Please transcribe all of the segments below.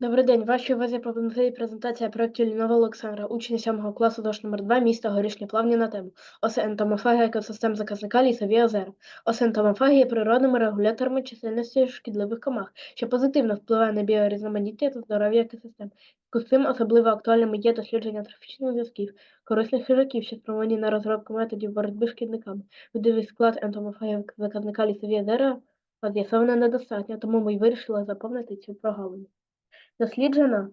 Добрий день. Вашій увазі пропонує презентація проєкту Лінова Олександра, учень 7 класу ДОШ номер 2 міста Горішні Плавні на тему Осеентомофагія екосистем заказника лісові озера. Осеентомофагія є природними регуляторами чисельності шкідливих комах, що позитивно впливає на біорізноманіття та здоров'я екосистем. З цим особливо актуальними є дослідження трофічних зв'язків, корисних хижаків, що спрямовані на розробку методів боротьби з шкідниками. Видовий склад ентомофагії заказника лісові озера з'ясовано недостатньо, тому ми вирішили заповнити цю прогалину. Досліджено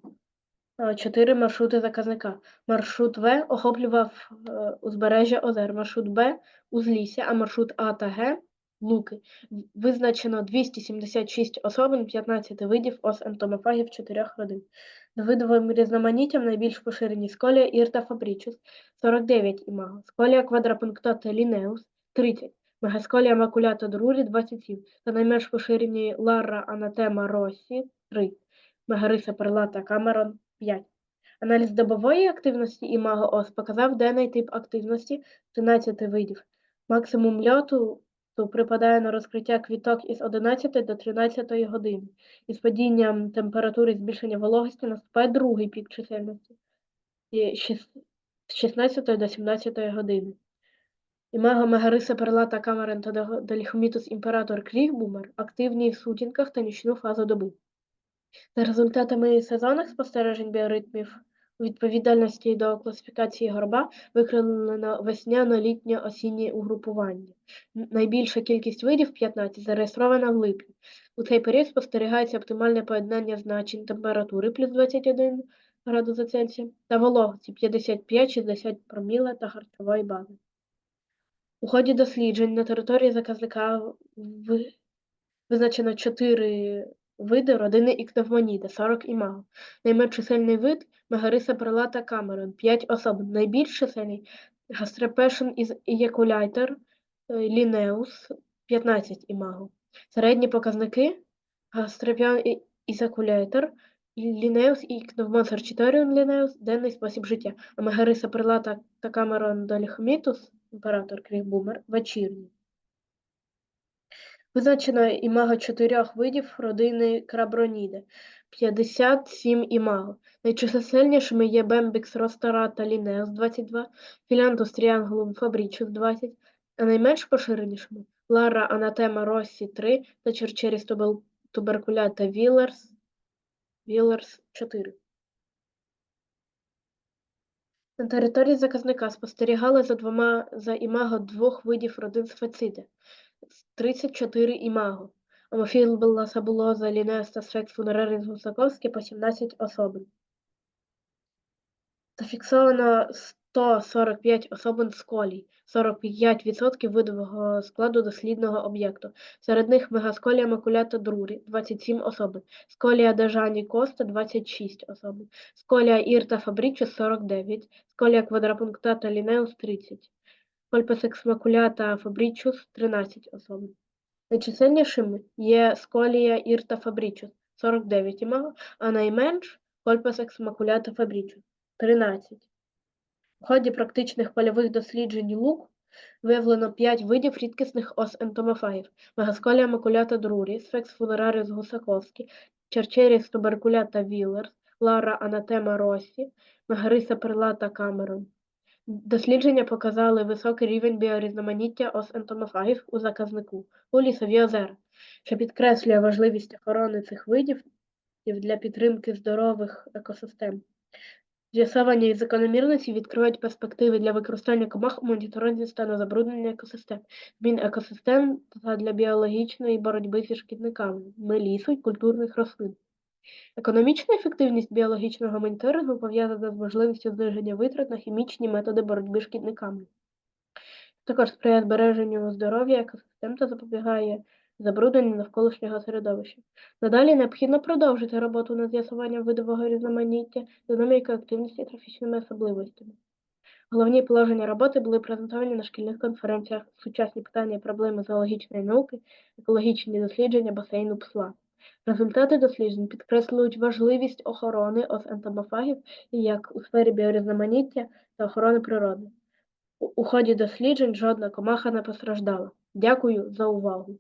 е, чотири маршрути заказника. Маршрут В охоплював е, узбережжя озер, маршрут Б узлісся, а маршрут А та Г луки. Визначено 276 особин, 15 видів ос ентомофагів чотирьох родин. За видовим різноманіттям найбільш поширені сколія ірта фабрічус 49 імаго, сколія квадрапунктата лінеус 30, мегасколія макулята друрі 27 та найменш поширені ларра анатема росі 3. Мегариса Перлата Камерон 5. Аналіз добової активності імаго ОС показав денний тип активності 13 видів. Максимум льоту припадає на розкриття квіток із 11 до 13 години. Із падінням температури і збільшення вологості наступає другий пік чисельності з 16 до 17 години. Імаго Мегариса Перлата Камерон та Деліхомітус імператор Крігбумер активні в сутінках та нічну фазу доби. За результатами сезонних спостережень біоритмів у відповідальності до класифікації горба викривлено весняно-літньо-осіннє угрупування. Найбільша кількість видів 15 зареєстрована в липні. У цей період спостерігається оптимальне поєднання значень температури плюс 21 градус за Цельсієм та вологості 55-60 проміла та харчової бази. У ході досліджень на території заказника визначено 4 види родини ікневмоніда, 40 імаго. Найменш чисельний вид Мегариса прилата Камерон, 5 особин. Найбільш чисельний Гастрепешн із Ejaculatoр Лінеус, 15 імаго. Середні показники Гастрепіон Ізакулятор Лінеус і Кновмон Сарчиторіум Лінеус денний спосіб життя, а Мегариса прилата та Камерон Доліхомітус, імператор Крігбумер, вечірній. Визначено імаго чотирьох видів родини краброніди. 57 імаго. Найчисельнішими є Бембікс ростората лінеус 22, Філянтус тріангулум фабрічус 20, а найменш поширенішими Лара анатема Россі 3 та Черчеріс туберкулята Вілерс, Вілерс 4. На території заказника спостерігали за двома за імаго двох видів родин сфециди. 34 імаго. Амофілбелла сабулоза лінеус та сфекс фунераріс гусаковський по 17 особин. Зафіксовано 145 особин з колій, 45% видового складу дослідного об'єкту. Серед них мегасколія макулята друрі 27 особин, сколія дежані коста 26 особин, сколія ірта фабрічус 49, сколія квадрапунктата лінеус 30, кольпесекс макулята фабрічус 13 особин. Найчисельнішими є сколія ірта фабрічус 49 імаго, а найменш кольпесекс макулята фабрічус 13. У ході практичних польових досліджень лук виявлено 5 видів рідкісних ос ентомофагів: мегасколія макулята друрі, сфекс фунераріус гусаковський, черчеріс туберкулята вілерс, лара анатема росі, мегариса перлата камерон. Дослідження показали високий рівень біорізноманіття ос ентомофагів у заказнику у лісові озера, що підкреслює важливість охорони цих видів для підтримки здорових екосистем. З'ясовані із закономірності відкривають перспективи для використання комах у моніторинзі стану забруднення екосистем, змін екосистем та для біологічної боротьби зі шкідниками лісу й культурних рослин. Економічна ефективність біологічного моніторингу пов'язана з можливістю зниження витрат на хімічні методи боротьби з шкідниками. Також сприяє збереженню здоров'я екосистем та запобігає забрудненню навколишнього середовища. Надалі необхідно продовжити роботу над з'ясуванням видового різноманіття, динамікою активності і трофічними особливостями. Головні положення роботи були презентовані на шкільних конференціях сучасні питання і проблеми зоологічної науки, екологічні дослідження басейну псла. Результати досліджень підкреслюють важливість охорони ентомофагів як у сфері біорізноманіття та охорони природи. У ході досліджень жодна комаха не постраждала. Дякую за увагу.